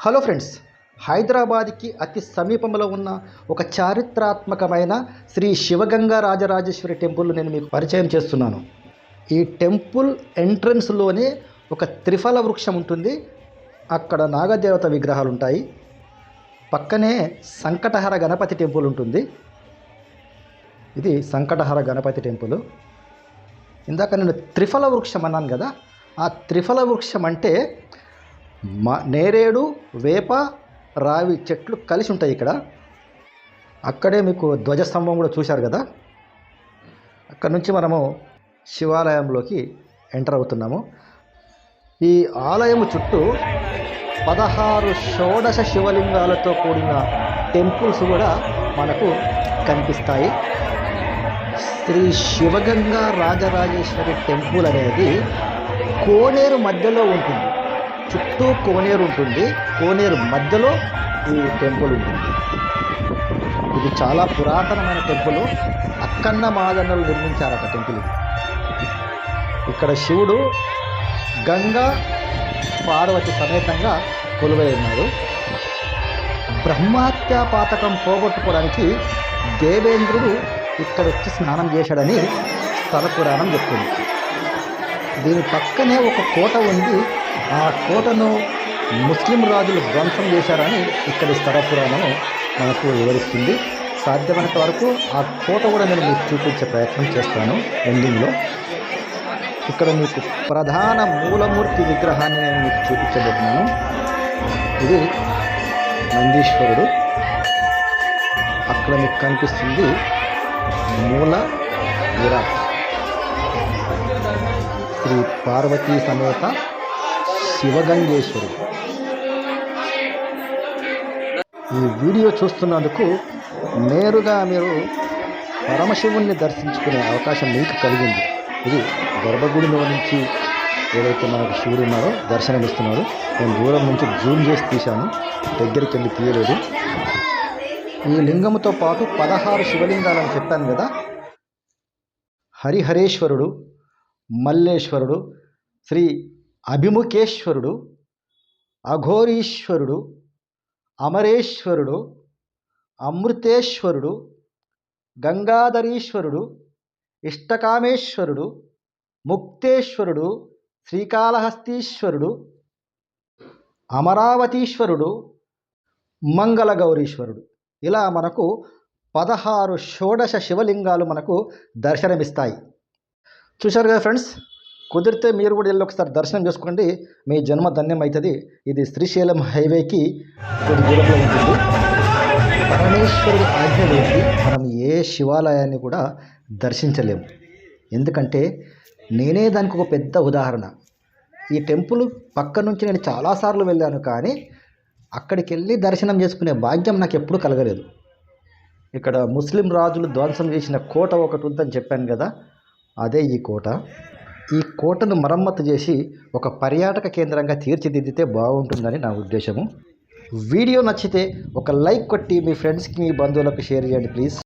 Hello friends హైదరాబాద్కి అతి సమీపంలో ఉన్న ఒక చారిత్రాత్మకమైన శ్రీ శివగంగా రాజరాజేశ్వరి టెంపుల్ నేను మీకు పరిచయం చేస్తున్నాను. ఈ టెంపుల్ ఎంట్రన్స్లోనే ఒక త్రిఫల వృక్షం ఉంటుంది. అక్కడ నాగదేవత విగ్రహాలు ఉంటాయి. పక్కనే సంకటహర గణపతి టెంపుల్ ఉంటుంది. ఇది సంకటహర గణపతి టెంపుల్. ఇందాక నేను త్రిఫల వృక్షం అన్నాను కదా ఆ త్రిఫల వృక్షం అంటే మా నేరేడు వేప రావి చెట్లు కలిసి ఉంటాయి ఇక్కడ. అక్కడే మీకు ధ్వజస్తంభం కూడా చూశారు కదా? అక్కడ నుంచి మనము శివాలయంలోకి ఎంటర్ అవుతున్నాము. ఈ ఆలయం చుట్టూ పదహారు షోడశ శివలింగాలతో కూడిన టెంపుల్స్ కూడా మనకు కనిపిస్తాయి. శ్రీ శివగంగా రాజరాజేశ్వరి టెంపుల్ అనేది కోనేరు మధ్యలో ఉంటుంది. చుట్టూ కోనేరు ఉంటుంది. కోనేరు మధ్యలో ఈ టెంపుల్ ఉంటుంది. ఇది చాలా పురాతనమైన టెంపుల్. అక్కన్న మాదన్నలు నిర్మించారట టెంపుల్ ఇక్కడ శివుడు గంగా పార్వతి సమేతంగా కొలువై ఉన్నాడు బ్రహ్మహత్యా పాతకం పోగొట్టుకోవడానికి దేవేంద్రుడు ఇక్కడ వచ్చి స్నానం చేశాడని స్థల పురాణం చెప్తుంది. దీని పక్కనే ఒక కోట ఉంది. ఆ కోటను ముస్లిం రాజులు ధ్వంసం చేశారని ఇక్కడి స్థల మనకు వివరిస్తుంది. సాధ్యమైనంత వరకు ఆ కోట కూడా నేను మీకు చూపించే ప్రయత్నం చేస్తాను ఎండింగ్లో ఇక్కడ మీకు ప్రధాన మూలమూర్తి విగ్రహాన్ని నేను మీకు చూపించబోతున్నాను. ఇది నందీశ్వరుడు. అక్కడ మీకు కనిపిస్తుంది మూల విరాట్. శ్రీ పార్వతీ సమేత శివగంగేశ్వరుడు ఈ వీడియో చూస్తున్నందుకు నేరుగా మీరు పరమశివుణ్ణి దర్శించుకునే అవకాశం మీకు కలిగింది. ఇది గర్భగుడిలో నుంచి ఏదైతే మనకు శివుడు ఉన్నారో దర్శనమిస్తున్నాడు నేను దూరం నుంచి జూమ్ చేసి తీశాను దగ్గరికి వెళ్ళి తీయలేదు. ఈ లింగముతో పాటు పదహారు శివలింగాలని చెప్పాను కదా హరిహరేశ్వరుడు మల్లేశ్వరుడు శ్రీ అభిముఖేశ్వరుడు అఘోరీశ్వరుడు అమరేశ్వరుడు అమృతేశ్వరుడు గంగాధరీశ్వరుడు ఇష్టకామేశ్వరుడు ముక్తేశ్వరుడు శ్రీకాళహస్తీశ్వరుడు అమరావతీశ్వరుడు మంగళగౌరీశ్వరుడు. ఇలా మనకు పదహారు షోడశ శివలింగాలు మనకు దర్శనమిస్తాయి. చూశారు కదా ఫ్రెండ్స్? కుదిరితే మీరు కూడా వెళ్ళి ఒకసారి దర్శనం చేసుకోండి. మీ జన్మ ధన్యం అవుతుంది. ఇది శ్రీశైలం హైవేకి కొన్ని దూరంలో ఉంటుంది. పరమేశ్వరుడి ఆజ్ఞ లేని మనం ఏ శివాలయాన్ని కూడా దర్శించలేము. ఎందుకంటే నేనే దానికి ఒక పెద్ద ఉదాహరణ. ఈ టెంపుల్ పక్క నుంచి నేను చాలాసార్లు వెళ్ళాను కానీ అక్కడికి వెళ్ళి దర్శనం చేసుకునే భాగ్యం నాకు ఎప్పుడూ కలగలేదు. ఇక్కడ ముస్లిం రాజులు ధ్వంసం చేసిన కోట ఒకటి ఉందని చెప్పాను కదా అదే ఈ కోట. ఈ కోటను మరమ్మతు చేసి ఒక పర్యాటక కేంద్రంగా తీర్చిదిద్దితే బాగుంటుందని నా ఉద్దేశము. వీడియో నచ్చితే ఒక లైక్ కొట్టి మీ ఫ్రెండ్స్కి మీ బంధువులకు షేర్ చేయండి ప్లీజ్.